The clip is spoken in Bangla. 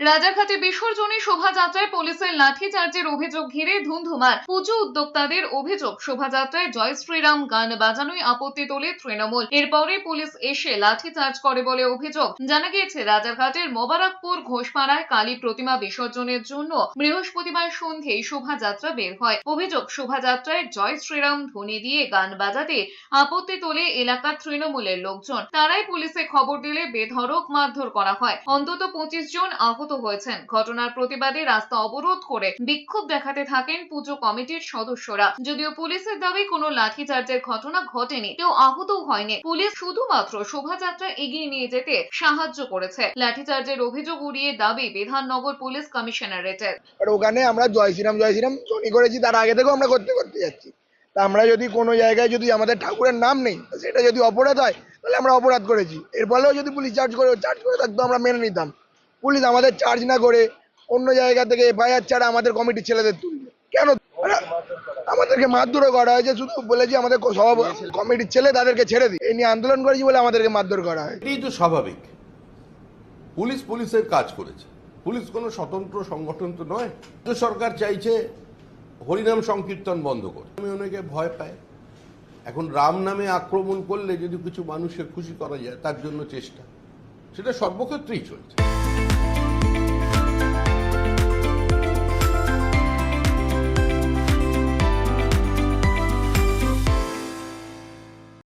রাজারহাটে বিসর্জনী শোভাযাত্রায় পুলিশের লাঠিচার্জের অভিযোগ ঘিরে ধুন্ধুমার। পুজো উদ্যোক্তাদের অভিযোগ, শোভাযাত্রায় জয় শ্রীরাম গান বাজানোয় আপত্তি তোলে তৃণমূল। এরপরে পুলিশ এসে লাঠিচার্জ করে বলে অভিযোগ। জানা গিয়েছে রাজারহাটের মোবারকপুর ঘোষপাড়ায় কালী প্রতিমা বিসর্জনের জন্য বৃহস্পতিবার সন্ধ্যেই শোভাযাত্রা বের হয়। অভিযোগ, শোভাযাত্রায় জয় শ্রীরাম ধ্বনি দিয়ে গান বাজাতে আপত্তি তোলে এলাকার তৃণমূলের লোকজন। তারাই পুলিশে খবর দিলে বেধড়ক মারধর করা হয়। অন্তত পঁচিশ জন আহত হয়েছেন। ঘটনার প্রতিবাদে রাস্তা অবরোধ করে বিক্ষোভ দেখাতে থাকেন পুজো কমিটির সদস্যরা। যদিও পুলিশের দাবি, কোনো লাঠিচার্জের ঘটনা ঘটেনি। কেউ আহতও হয়নি। পুলিশ শুধুমাত্র শোভাযাত্রা এগিয়ে নিয়ে যেতে সাহায্য করেছে। লাঠিচার্জের অভিযোগ উড়িয়ে দাবি বিধাননগর পুলিশ কমিশনারেটের। ওখানে আমরা জয় শ্রীরাম জয় শ্রীরাম, জনি করেছি, তার আগে থেকেও আমরা করতে করতে যাচ্ছি। তা আমরা যদি কোনো জায়গায় যদি আমাদের ঠাকুরের নাম নেই সেটা যদি অপরাধ হয়, তাহলে আমরা অপরাধ করেছি। এর ফলেও যদি পুলিশ চার্জ করে চার্জ করে থাকতো আমরা মেনে নিতাম। পুলিশ আমাদের চার্জ না করে অন্য জায়গা থেকে এফআইআর ছাড়া আমাদের কমিটির ছেলেদের তুলবে। কেন? আমাদেরকে মারধরও করা হয়েছে, শুধু বলেছি আমাদের কমিটির ছেলে তাদেরকে ছেড়ে দিই। এই নিয়ে আন্দোলন করেছি বলে আমাদেরকে মারধর করা হয়। এটাই তো স্বাভাবিক। পুলিশ পুলিশের কাজ করেছে। পুলিশ কোনো স্বতন্ত্র সংগঠন তো নয়। সরকার চাইছে হরিনাম সংকীর্তন বন্ধ করে আমি অনেকে ভয় পায় এখন রাম নামে আক্রমণ করলে যদি কিছু মানুষের খুশি করা যায়, তার জন্য চেষ্টা। সেটা সর্বক্ষেত্রেই চলছে।